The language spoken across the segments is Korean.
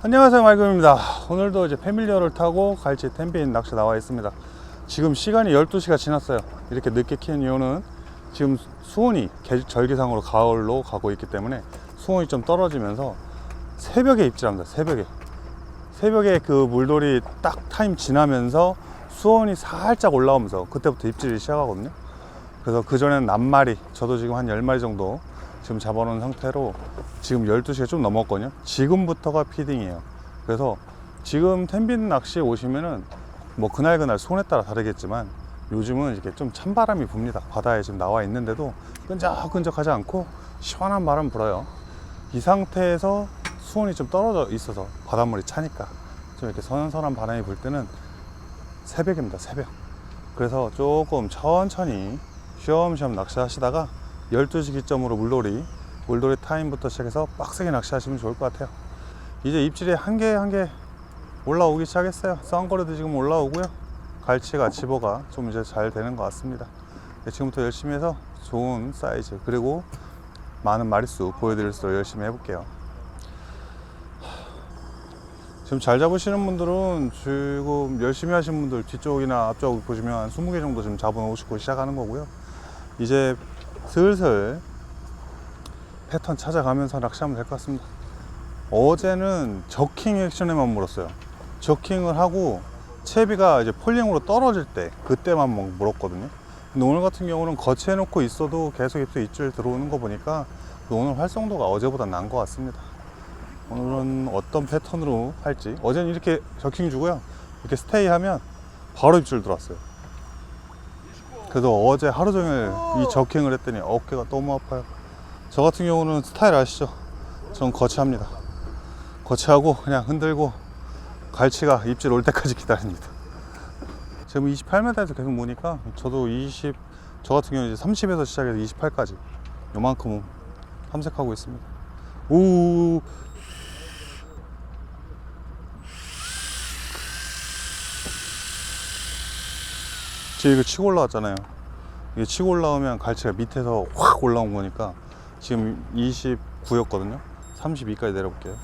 안녕하세요 마이금입니다. 오늘도 이제 패밀리어를 타고 갈치 텐빈 낚시 나와 있습니다. 지금 시간이 12시가 지났어요. 이렇게 늦게 키는 이유는 지금 수온이 개- 절기상으로 가을로 가고 있기 때문에 수온이 좀 떨어지면서 새벽에 입질합니다 새벽에. 새벽에 그 물돌이 딱 타임 지나면서 수온이 살짝 올라오면서 그때부터 입질이 시작하거든요. 그래서 그전에는 낱마리 저도 지금 한 10마리 정도 지금 잡아놓은 상태로 지금 12시가 좀 넘었거든요. 지금부터가 피딩이에요. 그래서 지금 텐빈 낚시 오시면은 뭐 그날 그날 손에 따라 다르겠지만 요즘은 이렇게 좀 찬바람이 붑니다. 바다에 지금 나와 있는데도 끈적끈적하지 않고 시원한 바람 불어요. 이 상태에서 수온이 좀 떨어져 있어서 바닷물이 차니까 좀 이렇게 선선한 바람이 불 때는 새벽입니다. 새벽. 그래서 조금 천천히 쉬엄쉬엄 낚시하시다가 12시 기점으로 물놀이, 물놀이 타임부터 시작해서 빡세게 낚시하시면 좋을 것 같아요. 이제 입질이 한 개 한 개 올라오기 시작했어요. 썬거리도 지금 올라오고요. 갈치가 집어가 좀 이제 잘 되는 것 같습니다. 네, 지금부터 열심히 해서 좋은 사이즈 그리고 많은 마리수 보여드릴 수 있도록 열심히 해볼게요. 지금 잘 잡으시는 분들은 지금 열심히 하시는 분들 뒤쪽이나 앞쪽 보시면 한 20개 정도 지금 잡아놓으시고 시작하는 거고요. 이제 슬슬 패턴 찾아가면서 낚시하면 될 것 같습니다. 어제는 저킹 액션에만 물었어요. 저킹을 하고 채비가 이제 폴링으로 떨어질 때 그때만 막 물었거든요. 근데 오늘 같은 경우는 거치해놓고 있어도 계속 입술 입질 들어오는 거 보니까 오늘 활성도가 어제보다 나은 것 같습니다. 오늘은 어떤 패턴으로 할지 어제는 이렇게 저킹 주고요. 이렇게 스테이 하면 바로 입질 들어왔어요. 그래서 어제 하루 종일 이 저킹을 했더니 어깨가 너무 아파요. 저 같은 경우는 스타일 아시죠? 전 거치합니다. 거치하고 그냥 흔들고 갈치가 입질 올 때까지 기다립니다. 지금 28m에서 계속 모니까 저도 20, 저 같은 경우는 이제 30에서 시작해서 28까지 요만큼 탐색하고 있습니다. 오, 지금 이거 치고 올라왔잖아요. 이게 치고 올라오면 갈치가 밑에서 확 올라온 거니까 지금 29였거든요. 32까지 내려볼게요.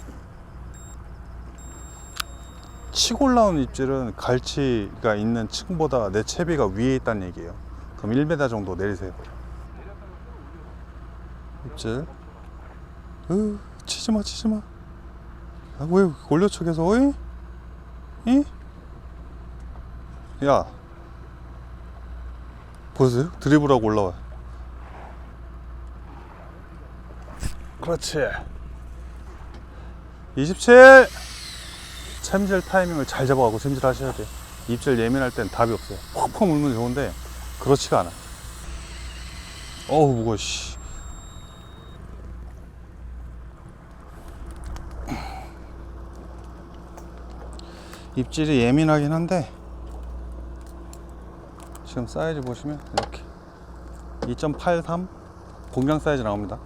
치고 올라온 입질은 갈치가 있는 층보다 내 채비가 위에 있다는 얘기예요. 그럼 1m 정도 내리세요. 입질. 으, 치지 마, 치지 마. 아, 왜 올려쳐 계속, 어이? 이? 야, 보세요. 드리블하고 올라와요. 그렇지. 27! 챔질 타이밍을 잘 잡아가고 챔질 하셔야 돼요. 입질 예민할 땐 답이 없어요. 퍽퍽 물면 좋은데, 그렇지가 않아. 어우, 무거워, 씨. 입질이 예민하긴 한데, 지금 사이즈 보시면 이렇게 2.83 공장 사이즈 나옵니다.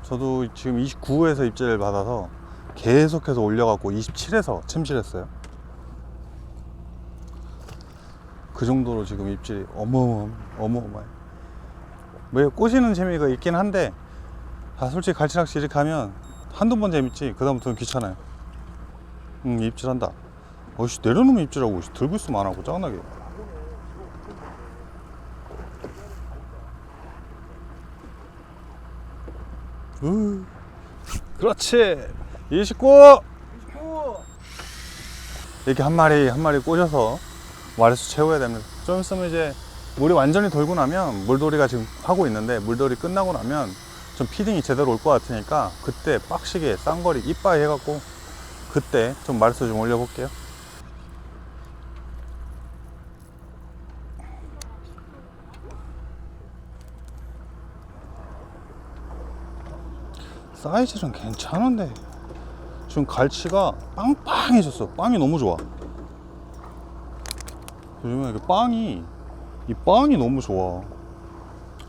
저도 지금 29에서 입질을 받아서 계속해서 올려갖고 27에서 침실했어요. 그 정도로 지금 입질이 어마어마 어마어마해. 왜 꼬시는 재미가 있긴 한데, 아 솔직히 갈치낚시 이렇게 가면 한두 번 재밌지 그 다음부터는 귀찮아요. 응 입질한다. 어씨 내려놓으면 입질하고 씨, 들고 있으면 안 하고 짜증나게. 으, 그렇지. 29. 이렇게 한 마리 한 마리 꽂아서 마리수 채워야 됩니다. 좀 있으면 이제 물이 완전히 돌고 나면 물돌이가 지금 하고 있는데 물돌이 끝나고 나면 좀 피딩이 제대로 올 것 같으니까 그때 빡시게 쌍거리 이빠이 해갖고 그때 좀 마리수 좀 올려볼게요. 사이즈는 괜찮은데 지금 갈치가 빵빵해졌어. 빵이 너무 좋아. 요즘에 이게 빵이 이 빵이 너무 좋아.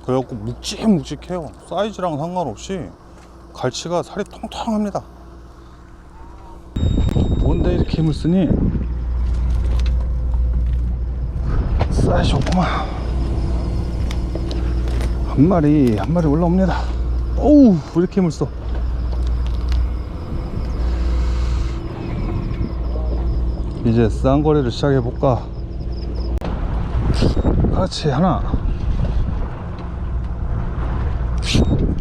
그래갖고 묵직묵직해요. 사이즈랑 상관없이 갈치가 살이 통통합니다. 뭔데 이렇게 힘을 쓰니? 사이즈 좋구만. 한 마리 한 마리 올라옵니다. 어우 왜 이렇게 힘을 써 이제 쌍거리를 시작해 볼까? 그렇지 하나.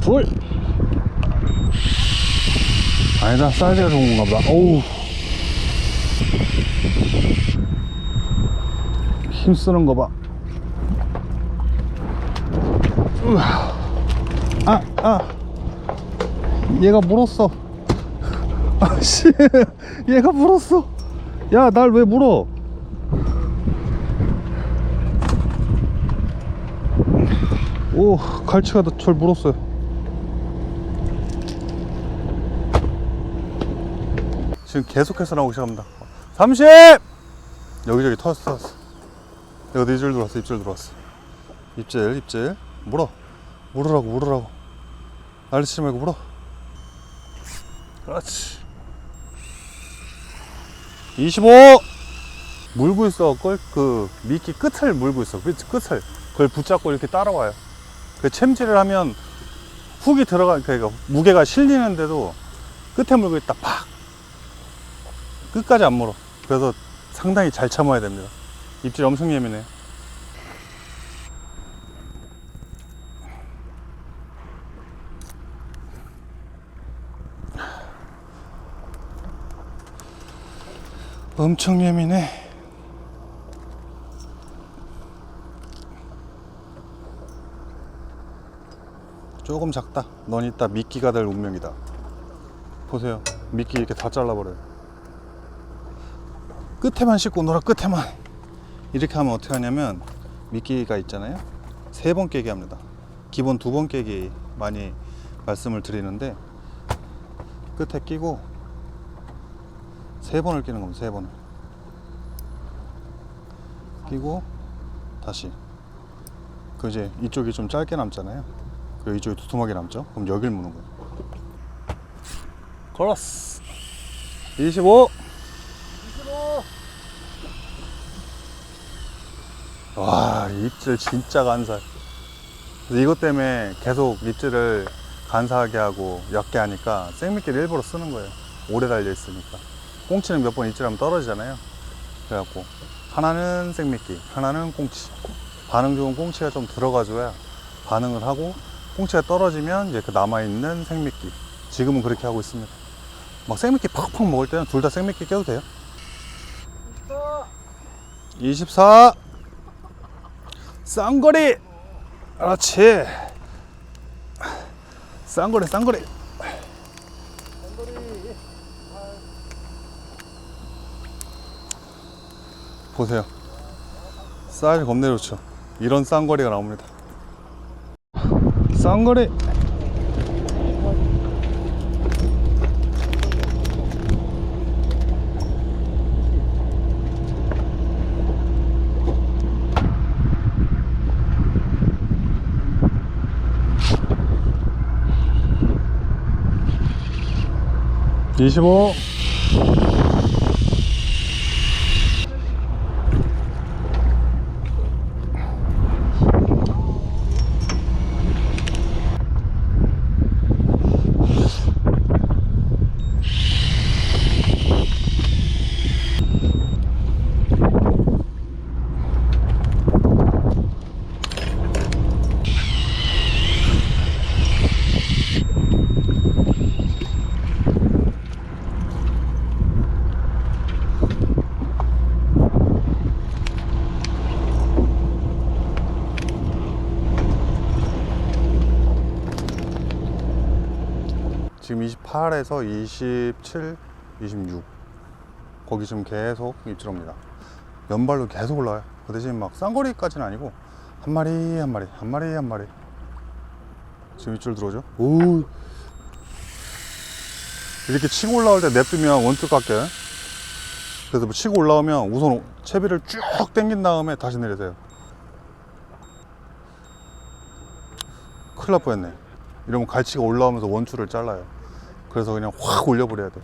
둘. 아니다 사이즈가 좋은 건가 보다. 어우. 힘쓰는 거봐. 아, 아. 얘가 물었어. 아씨, 얘가 물었어. 야, 날 왜 물어? 오, 갈치가 절 물었어요. 지금 계속해서 나오기 시작합니다. 30! 여기저기 터졌어, 터졌어. 여기 입질 들어왔어, 입질 들어왔어. 입질, 입질. 물어. 물으라고, 물으라고. 날리지 말고 물어. 그렇지. 25! 물고 있어. 걸, 그, 미끼 끝을 물고 있어. 끝, 끝을. 그걸 붙잡고 이렇게 따라와요. 그 챔질을 하면 훅이 들어가, 그러니까 무게가 실리는데도 끝에 물고 있다, 팍! 끝까지 안 물어. 그래서 상당히 잘 참아야 됩니다. 입질 엄청 예민해. 엄청 예민해. 조금 작다. 넌 이따 미끼가 될 운명이다. 보세요. 미끼 이렇게 다 잘라버려요. 끝에만 씻고 놀아, 끝에만. 이렇게 하면 어떻게 하냐면, 미끼가 있잖아요. 세 번 깨기 합니다. 기본 두 번 깨기 많이 말씀을 드리는데, 끝에 끼고, 세 번을 끼는 겁니다. 세 번을. 끼고 다시. 그 이제 이쪽이 좀 짧게 남잖아요. 그리고 이쪽이 두툼하게 남죠. 그럼 여길 무는 거예요. 걸었어. 25. 25. 와, 입질 진짜 간살. 그래서 이것 때문에 계속 입질을 간사하게 하고 옅게 하니까 생미끼를 일부러 쓰는 거예요. 오래 달려 있으니까. 꽁치는 몇 번 입질하면 떨어지잖아요. 그래갖고 하나는 생미끼, 하나는 꽁치. 반응 좋은 꽁치가 좀 들어가줘야 반응을 하고 꽁치가 떨어지면 이제 그 남아있는 생미끼. 지금은 그렇게 하고 있습니다. 막 생미끼 팍팍 먹을 때는 둘 다 생미끼 껴도 돼요. 24. 쌍거리. 그렇지. 쌍거리, 쌍거리. 보세요. 사이즈 겁내 좋죠. 이런 쌍거리가 나옵니다. 쌍거리. 이십오. 지금 28에서 27, 26 거기 지금 계속 입질 옵니다. 연발로 계속 올라와요. 그 대신 막 쌍거리까지는 아니고 한 마리 한 마리 한 마리 한 마리 지금 입질 들어오죠? 오 이렇게 치고 올라올 때 냅두면 원투 깎게 그래서 뭐 치고 올라오면 우선 채비를 쭉 당긴 다음에 다시 내리세요. 큰일 날 뻔했네. 이러면 갈치가 올라오면서 원줄을 잘라요. 그래서 그냥 확 올려버려야 돼.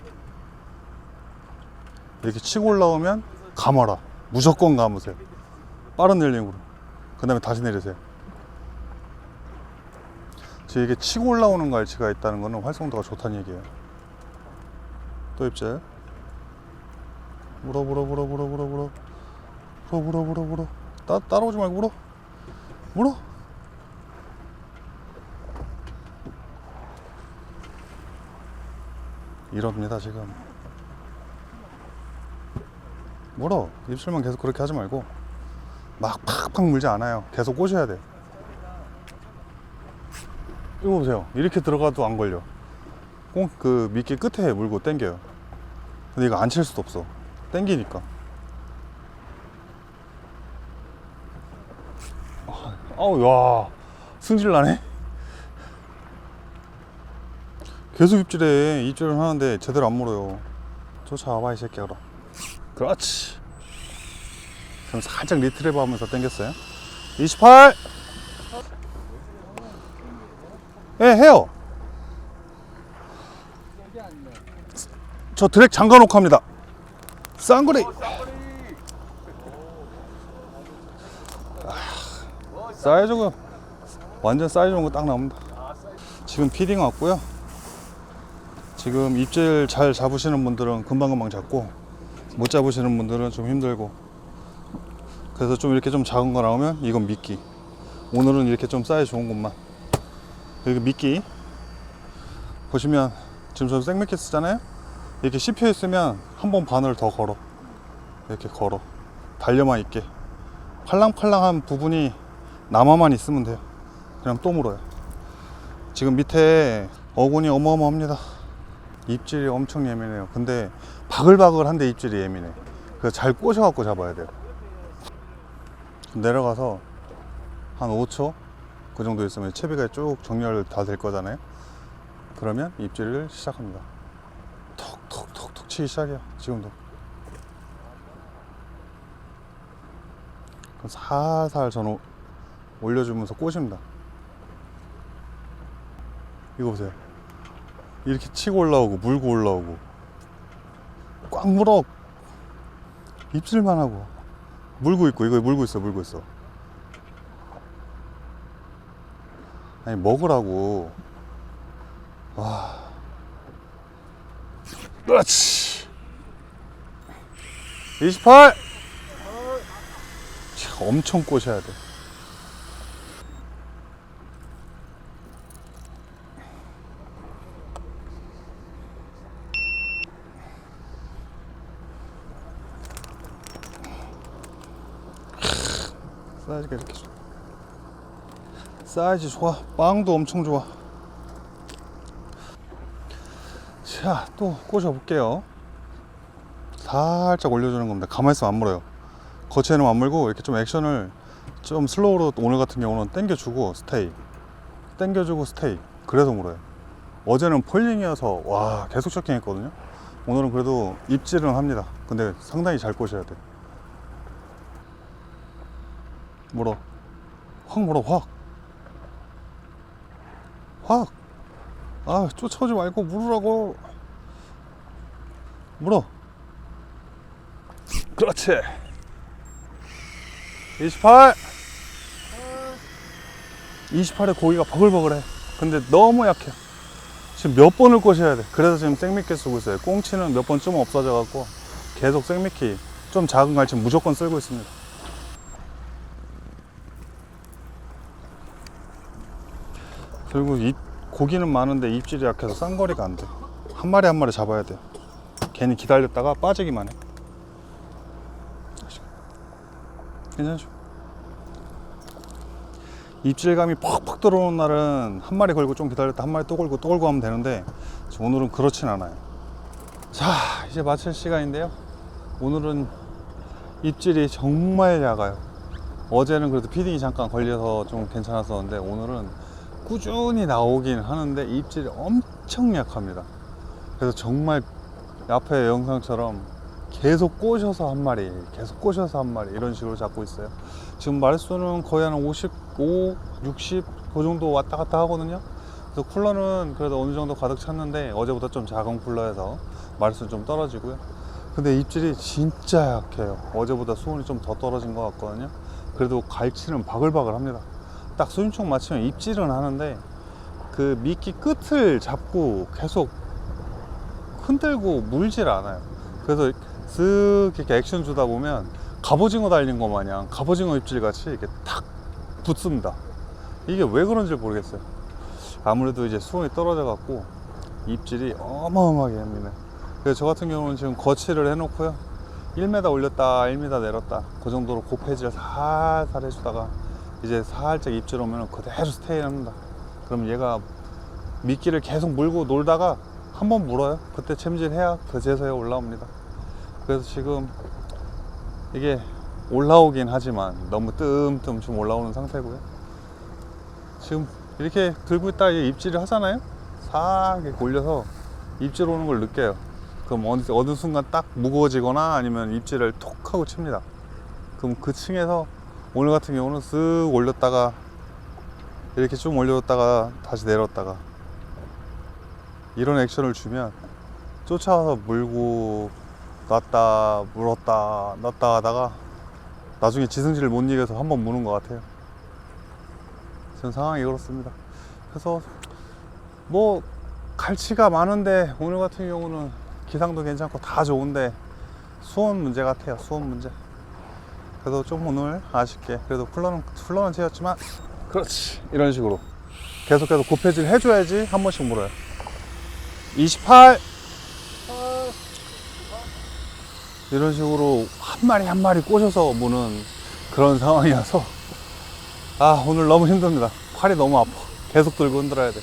이렇게 치고 올라오면 감아라. 무조건 감으세요. 빠른 릴링으로. 그 다음에 다시 내리세요. 지금 이게 치고 올라오는 갈치가 있다는 거는 활성도가 좋다는 얘기예요. 또 입질. 물어 물어 물어 물어 물어 물어 물어 물어 물어 물어 따, 따라오지 말고 물어 물어 이럽니다 지금. 물어. 입술만 계속 그렇게 하지 말고. 막 팍팍 물지 않아요. 계속 꼬셔야 돼. 이거 보세요. 이렇게 들어가도 안 걸려. 꽁 그 미끼 끝에 물고 당겨요. 근데 이거 안 칠 수도 없어. 당기니까. 아, 아우 야. 승질 나네 계속 입질해 입질을 하는데 제대로 안 물어요 쫓아와봐 이 새끼야 그럼 그렇지 그럼 살짝 리트랩 하면서 당겼어요 28 예, 해요. 저 드랙 잠가 놓고 합니다. 쌍거리. 아, 사이즈가 완전 사이즈 좋은 거 딱 나옵니다. 지금 피딩 왔고요. 지금 입질 잘 잡으시는 분들은 금방금방 잡고 못 잡으시는 분들은 좀 힘들고 그래서 좀 이렇게 좀 작은 거 나오면 이건 미끼. 오늘은 이렇게 좀 사이즈 좋은 것만. 여기 미끼. 보시면 지금 저 생미끼 쓰잖아요? 이렇게 씹혀 있으면 한번 반을 더 걸어. 이렇게 걸어. 달려만 있게. 팔랑팔랑한 부분이 남아만 있으면 돼요. 그냥 또 물어요. 지금 밑에 어군이 어마어마합니다 입질이 엄청 예민해요 근데 바글바글한데 입질이 예민해 그래서 잘 꼬셔갖고 잡아야 돼요 내려가서 한 5초 그 정도 있으면 채비가 쭉 정렬 다 될 거잖아요. 그러면 입질을 시작합니다. 톡톡톡톡 치기 시작해요. 지금도. 그럼 살살 저는 올려주면서 꼬십니다. 이거 보세요. 이렇게 치고 올라오고 물고 올라오고. 꽉 물어. 입질만 하고. 물고 있고 이거 물고 있어 물고 있어. 아니 먹으라고. 와. 그렇지 28 참, 엄청 꼬셔야 돼 사이즈가 이렇게 좋아 사이즈 좋아. 빵도 엄청 좋아. 자또 꼬셔 볼게요. 살짝 올려주는 겁니다. 가만히 있으면 안 물어요. 거치에는 안 물고 이렇게 좀 액션을 좀 슬로우로 오늘 같은 경우는 당겨주고 스테이. 당겨주고 스테이. 그래서 물어요. 어제는 폴링이어서 와 계속 쇼킹 했거든요. 오늘은 그래도 입질은 합니다. 근데 상당히 잘 꼬셔야 돼 물어 확 물어 확 확. 아, 쫓아오지 말고 물으라고. 물어. 그렇지. 28. 28에 고기가 버글버글해. 근데 너무 약해. 지금 몇 번을 꼬셔야 돼. 그래서 지금 생미끼 쓰고 있어요. 꽁치는 몇번좀 없어져 갖고 계속 생미끼 좀 작은 갈치 무조건 쓸고 있습니다. 그리고 이 고기는 많은데 입질이 약해서 쌍거리가 안 돼. 한 마리 한 마리 잡아야 돼. 괜히 기다렸다가 빠지기만 해. 괜찮죠? 입질감이 퍽퍽 들어오는 날은 한 마리 걸고 좀 기다렸다 한 마리 또 걸고 또 걸고 하면 되는데 오늘은 그렇진 않아요. 자, 이제 마칠 시간인데요. 오늘은 입질이 정말 작아요. 어제는 그래도 피딩이 잠깐 걸려서 좀 괜찮았었는데 오늘은 꾸준히 나오긴 하는데 입질이 엄청 약합니다. 그래서 정말 앞에 영상처럼 계속 꼬셔서 한 마리, 계속 꼬셔서 한 마리 이런 식으로 잡고 있어요. 지금 마리수는 거의 한 55, 60, 그 정도 왔다 갔다 하거든요. 그래서 쿨러는 그래도 어느 정도 가득 찼는데 어제보다 좀 작은 쿨러여서 마리수는 좀 떨어지고요. 근데 입질이 진짜 약해요. 어제보다 수온이 좀 더 떨어진 것 같거든요. 그래도 갈치는 바글바글 합니다. 딱 수심총 맞추면 입질은 하는데 그 미끼 끝을 잡고 계속 흔들고 물질 않아요. 그래서 쓱 이렇게 액션 주다 보면 갑오징어 달린 거 마냥 갑오징어 입질 같이 이렇게 탁 붙습니다. 이게 왜 그런지 모르겠어요. 아무래도 이제 수온이 떨어져 갖고 입질이 어마어마하게 합니다. 그래서 저 같은 경우는 지금 거치를 해놓고요. 1m 올렸다, 1m 내렸다. 그 정도로 고폐질 살살 해주다가 이제 살짝 입질 오면 그대로 스테이 합니다. 그럼 얘가 미끼를 계속 물고 놀다가 한 번 물어요. 그때 챔질해야 그제서야 올라옵니다. 그래서 지금 이게 올라오긴 하지만 너무 뜸뜸 좀 올라오는 상태고요. 지금 이렇게 들고 있다 가 입질을 하잖아요. 싹 이렇게 올려서 입질 오는 걸 느껴요. 그럼 어느, 어느 순간 딱 무거워지거나 아니면 입질을 톡 하고 칩니다. 그럼 그 층에서 오늘 같은 경우는 쓱 올렸다가 이렇게 좀 올렸다가 다시 내렸다가 이런 액션을 주면 쫓아와서 물고 놨다 물었다 놨다 하다가 나중에 지승질을 못 이겨서 한번 무는 것 같아요. 지금 상황이 그렇습니다. 그래서 뭐 갈치가 많은데 오늘 같은 경우는 기상도 괜찮고 다 좋은데 수온 문제 같아요. 수온 문제. 그래도 좀 오늘 아쉽게 그래도 쿨러는 쿨러는 채웠지만 그렇지. 이런 식으로. 계속해서 고패질 해줘야지 한 번씩 물어요. 28 이런 식으로 한 마리 한 마리 꼬셔서 무는 그런 상황이어서 아 오늘 너무 힘듭니다. 팔이 너무 아파. 계속 들고 흔들어야 돼.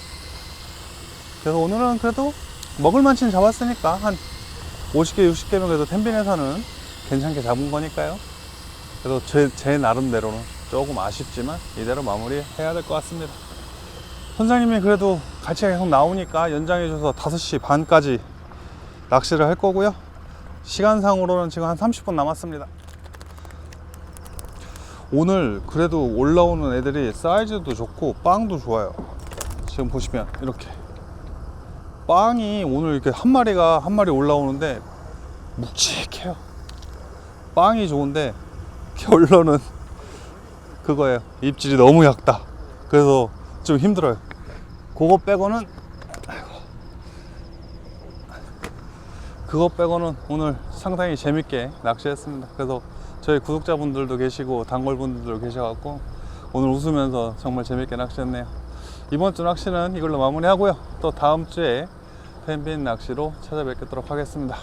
그래서 오늘은 그래도 먹을 만치는 잡았으니까 한 50개 60개면 그래도 텐빈에서는 괜찮게 잡은 거니까요 그래도 제, 제 나름대로는 조금 아쉽지만 이대로 마무리해야 될 것 같습니다 선장님이 그래도 같이 계속 나오니까 연장해줘서 5시 반까지 낚시를 할 거고요 시간상으로는 지금 한 30분 남았습니다. 오늘 그래도 올라오는 애들이 사이즈도 좋고 빵도 좋아요. 지금 보시면 이렇게 빵이 오늘 이렇게 한 마리가 한 마리 올라오는데 묵직해요. 빵이 좋은데 결론은 그거예요. 입질이 너무 얇다. 그래서 좀 힘들어요. 그거 빼고는 그거 빼고는 오늘 상당히 재밌게 낚시했습니다. 그래서 저희 구독자분들도 계시고 단골분들도 계셔갖고 오늘 웃으면서 정말 재밌게 낚시했네요. 이번 주 낚시는 이걸로 마무리하고요. 또 다음 주에 펜빈 낚시로 찾아뵙도록 하겠습니다.